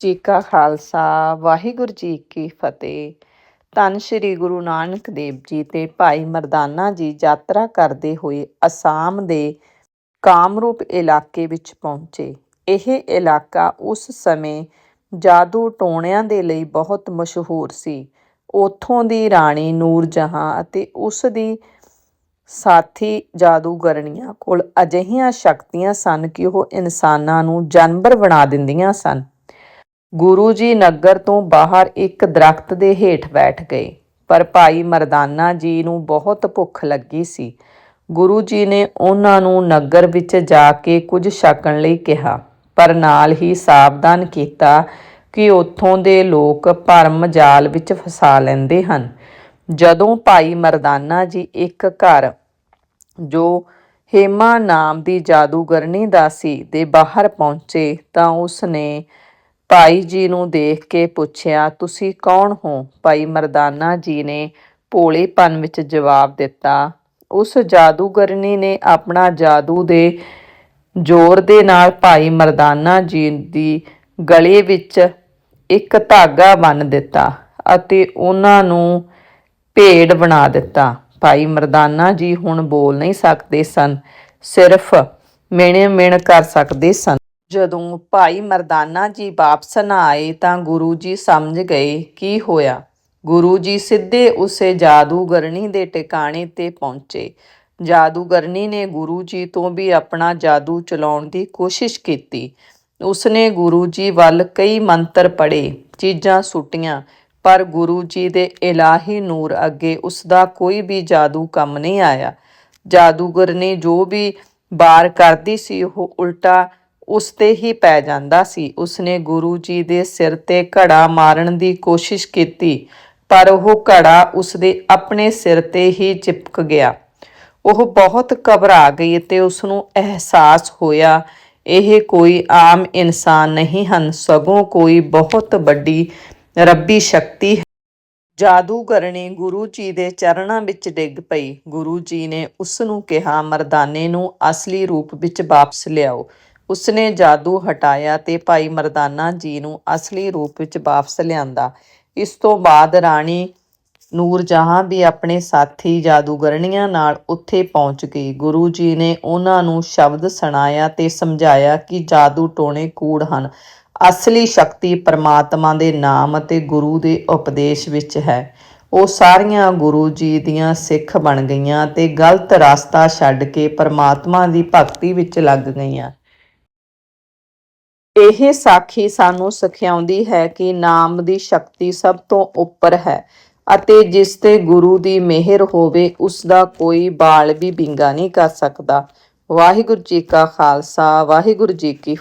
ਜੀ ਕਾ ਖਾਲਸਾ, ਵਾਹਿਗੁਰੂ ਜੀ ਕੀ ਫਤਿਹ। ਧੰਨ ਸ਼੍ਰੀ ਗੁਰੂ ਨਾਨਕ ਦੇਵ ਜੀ ਤੇ ਭਾਈ ਮਰਦਾਨਾ ਜੀ ਯਾਤਰਾ ਕਰਦੇ ਹੋਏ ਅਸਾਮ ਦੇ ਕਾਮਰੂਪ ਇਲਾਕੇ ਵਿੱਚ ਪਹੁੰਚੇ। ਇਹ ਇਲਾਕਾ ਉਸ ਸਮੇਂ ਜਾਦੂ ਟੋਣਿਆਂ ਦੇ ਲਈ ਬਹੁਤ ਮਸ਼ਹੂਰ ਸੀ। ਉੱਥੋਂ ਦੀ ਰਾਣੀ ਨੂਰ ਜਹਾਂ ਅਤੇ ਉਸ ਦੀ ਸਾਥੀ ਜਾਦੂਗਰਨੀਆਂ ਕੋਲ ਅਜਿਹੀਆਂ ਸ਼ਕਤੀਆਂ ਸਨ ਕਿ ਉਹ ਇਨਸਾਨਾਂ ਨੂੰ ਜਾਨਵਰ ਬਣਾ ਦਿੰਦੀਆਂ ਸਨ। ਗੁਰੂ ਜੀ ਨਗਰ ਤੋਂ ਬਾਹਰ ਇੱਕ ਦਰਖਤ ਦੇ ਹੇਠ ਬੈਠ ਗਏ। ਪਰ ਭਾਈ ਮਰਦਾਨਾ ਜੀ ਨੂੰ ਬਹੁਤ ਭੁੱਖ ਲੱਗੀ ਸੀ। ਗੁਰੂ ਜੀ ਨੇ ਉਹਨਾਂ ਨੂੰ ਨਗਰ ਵਿੱਚ ਜਾ ਕੇ ਕੁਝ ਛਕਣ ਲਈ ਕਿਹਾ, ਪਰ ਨਾਲ ਹੀ ਸਾਵਧਾਨ ਕੀਤਾ ਕਿ ਉੱਥੋਂ ਦੇ ਲੋਕ ਭਰਮ ਜਾਲ ਵਿੱਚ ਫਸਾ ਲੈਂਦੇ ਹਨ। ਜਦੋਂ ਭਾਈ ਮਰਦਾਨਾ ਜੀ ਇੱਕ ਘਰ, ਜੋ ਹੇਮਾ ਨਾਮ ਦੀ ਜਾਦੂਗਰਨੀ ਦਾ ਸੀ, ਦੇ ਬਾਹਰ ਪਹੁੰਚੇ ਤਾਂ ਉਸ ਨੇ ਭਾਈ ਜੀ ਨੂੰ ਦੇਖ ਕੇ ਪੁੱਛਿਆ, ਤੁਸੀਂ ਕੌਣ ਹੋ? ਭਾਈ ਮਰਦਾਨਾ ਜੀ ਨੇ ਭੋਲੇਪਨ ਵਿੱਚ ਜਵਾਬ ਦਿੱਤਾ, ਉਸ ਜਾਦੂਗਰਨੀ ਨੇ ਆਪਣਾ ਜਾਦੂ ਦੇ ਜ਼ੋਰ ਦੇ ਨਾਲ ਭਾਈ ਮਰਦਾਨਾ ਜੀ ਦੀ ਗਲੇ ਵਿੱਚ ਇੱਕ ਧਾਗਾ ਬੰਨ੍ਹ ਦਿੱਤਾ ਅਤੇ ਉਹਨਾਂ ਨੂੰ ਭੇਡ ਬਣਾ ਦਿੱਤਾ। ਭਾਈ ਮਰਦਾਨਾ ਜੀ ਹੁਣ ਬੋਲ ਨਹੀਂ ਸਕਦੇ ਸਨ, ਸਿਰਫ ਮਿਹਣੇ ਮਿਹਣ ਕਰ ਸਕਦੇ ਸਨ। ਜਦੋਂ ਭਾਈ ਮਰਦਾਨਾ ਜੀ ਵਾਪਸ ਨਾ ਆਏ ਤਾਂ ਗੁਰੂ ਜੀ ਸਮਝ ਗਏ ਕੀ ਹੋਇਆ। ਗੁਰੂ ਜੀ ਸਿੱਧੇ ਉਸੇ ਜਾਦੂਗਰਨੀ ਦੇ ਟਿਕਾਣੇ ਤੇ ਪਹੁੰਚੇ। ਜਾਦੂਗਰਨੀ ਨੇ ਗੁਰੂ ਜੀ ਤੋਂ ਵੀ ਆਪਣਾ ਜਾਦੂ ਚਲਾਉਣ ਦੀ ਕੋਸ਼ਿਸ਼ ਕੀਤੀ। ਉਸਨੇ ਗੁਰੂ ਜੀ ਵੱਲ ਕਈ ਮੰਤਰ ਪੜ੍ਹੇ, ਚੀਜ਼ਾਂ ਸੁੱਟੀਆਂ, ਪਰ ਗੁਰੂ ਜੀ ਦੇ ਇਲਾਹੀ ਨੂਰ ਅੱਗੇ ਉਸ ਦਾ ਕੋਈ ਵੀ ਜਾਦੂ ਕੰਮ ਨਹੀਂ ਆਇਆ। ਜਾਦੂਗਰਨੀ ਜੋ ਵੀ ਵਾਰ ਕਰਦੀ ਸੀ, ਉਹ ਉਲਟਾ ਉਸ ਤੇ ਹੀ ਪੈ ਜਾਂਦਾ ਸੀ। ਉਸਨੇ ਗੁਰੂ ਜੀ ਦੇ ਸਿਰ ਤੇ ਘੜਾ ਮਾਰਨ ਦੀ ਕੋਸ਼ਿਸ਼ ਕੀਤੀ, ਪਰ ਉਹ ਘੜਾ ਉਸਦੇ ਆਪਣੇ ਸਿਰ ਤੇ ਹੀ ਚਿਪਕ ਗਿਆ। ਉਹ ਬਹੁਤ ਘਬਰਾ ਗਈ ਤੇ ਉਸ ਨੂੰ ਅਹਿਸਾਸ ਹੋਇਆ, ਇਹ ਕੋਈ ਆਮ ਇਨਸਾਨ ਨਹੀਂ ਹਨ, ਸਗੋਂ ਕੋਈ ਬਹੁਤ ਵੱਡੀ ਰੱਬੀ ਸ਼ਕਤੀ ਹੈ। ਜਾਦੂਗਰਨੀ ਗੁਰੂ ਜੀ ਦੇ ਚਰਨਾਂ ਵਿੱਚ ਡਿੱਗ ਪਈ। ਗੁਰੂ ਜੀ ਨੇ ਉਸ ਨੂੰ ਕਿਹਾ, ਮਰਦਾਨੇ ਨੂੰ ਅਸਲੀ ਰੂਪ ਵਿੱਚ ਵਾਪਸ ਲਿਆਓ। ਉਸਨੇ ਜਾਦੂ ਹਟਾਇਆ ਤੇ ਭਾਈ ਮਰਦਾਨਾ ਜੀ ਨੂੰ ਅਸਲੀ ਰੂਪ ਵਿੱਚ ਵਾਪਸ ਲਿਆਂਦਾ। ਇਸ ਤੋਂ ਬਾਅਦ ਰਾਣੀ ਨੂਰਜਹਾਂ ਵੀ ਆਪਣੇ ਸਾਥੀ ਜਾਦੂਗਰਣੀਆਂ ਨਾਲ ਉੱਥੇ ਪਹੁੰਚ ਗਈ। ਗੁਰੂ ਜੀ ਨੇ ਉਹਨਾਂ ਨੂੰ ਸ਼ਬਦ ਸੁਣਾਇਆ ਤੇ ਸਮਝਾਇਆ ਕਿ ਜਾਦੂ ਟੋਣੇ ਕੂੜ ਹਨ। ਅਸਲੀ ਸ਼ਕਤੀ ਪਰਮਾਤਮਾ ਦੇ ਨਾਮ ਅਤੇ ਗੁਰੂ ਦੇ ਉਪਦੇਸ਼ ਵਿੱਚ ਹੈ। ਉਹ ਸਾਰੀਆਂ ਗੁਰੂ ਜੀ ਦੀਆਂ ਸਿੱਖ ਬਣ ਗਈਆਂ ਤੇ ਗਲਤ ਰਸਤਾ ਛੱਡ ਕੇ ਪਰਮਾਤਮਾ ਦੀ ਭਗਤੀ ਵਿੱਚ ਲੱਗ ਗਈਆਂ। ਇਹ ਸਾਖੀ ਸਾਨੂੰ ਸਿਖਾਉਂਦੀ ਹੈ ਕਿ ਨਾਮ ਦੀ ਸ਼ਕਤੀ ਸਭ ਤੋਂ ਉੱਪਰ ਹੈ ਅਤੇ ਜਿਸ ਤੇ ਗੁਰੂ ਦੀ ਮਿਹਰ ਹੋਵੇ, ਉਸ ਦਾ ਕੋਈ ਬਾਲ ਵੀ ਬਿੰਗਾ ਨਹੀਂ ਕਰ ਸਕਦਾ। ਵਾਹਿਗੁਰੂ ਜੀ ਕਾ ਖਾਲਸਾ, ਵਾਹਿਗੁਰੂ ਜੀ ਕੀ ਫਤਿਹ।